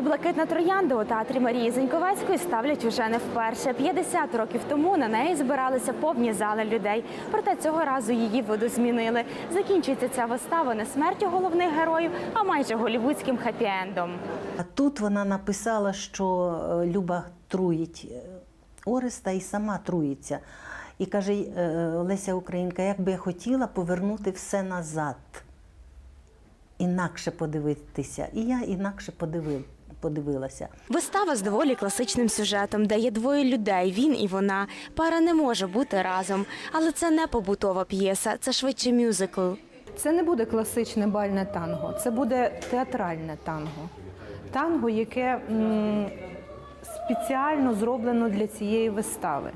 Виставу Блакитна троянда у театрі Марії Зеньковецької ставлять уже не вперше. 50 років тому на неї збиралися повні зали людей. Проте цього разу її видозмінили. Закінчується ця вистава не смертю головних героїв, а майже голівудським хеппі-ендом. А тут вона написала, що е, Люба труїть е, Ореста і сама труїться. І каже е, Леся Українка, як би я хотіла повернути все назад, інакше подивитися. І я інакше подивив, подивилася. Вистава з доволі класичним сюжетом, де є двоє людей, він і вона. Пара не може бути разом, але це не побутова п'єса, це швидше мюзикл. Це не буде класичне бальне танго, це буде театральне танго. Танго, яке м, спеціально зроблено для цієї вистави.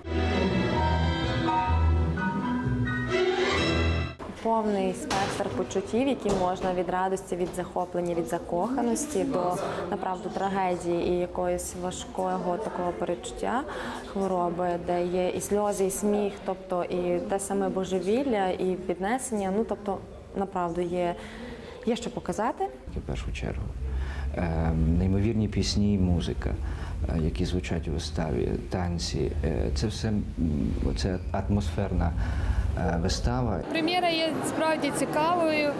Повний спектр почуттів, які можна від радості, від захоплення, від закоханості до направду трагедії і якоїсь важкого такого перечуття хвороби, де є і сльози, і сміх, тобто і те саме божевілля, і піднесення. Ну тобто, направду є, є що показати. в першу чергу. Е, Неймовірні пісні і музика, е, які звучать у виставі, танці. Е, Це все це атмосферна вистава. Прем'єра є справді цікавою,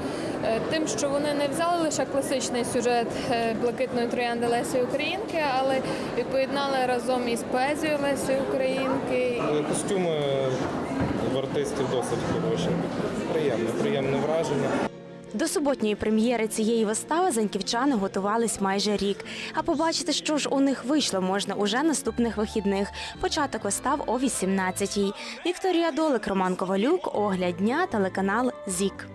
е, тим, що вони не взяли лише класичний сюжет е, блакитної троянди Лесі Українки, але і поєднали разом із поезією Лесі Українки. Костюми в артистів досить хороші. Приємне, приємне враження. До суботньої прем'єри цієї вистави заньківчани готувались майже рік. А побачити, що ж у них вийшло, можна уже наступних вихідних. Початок вистав о 18-й. Вікторія Долик, Роман Ковалюк, Огляд дня, телеканал ЗІК.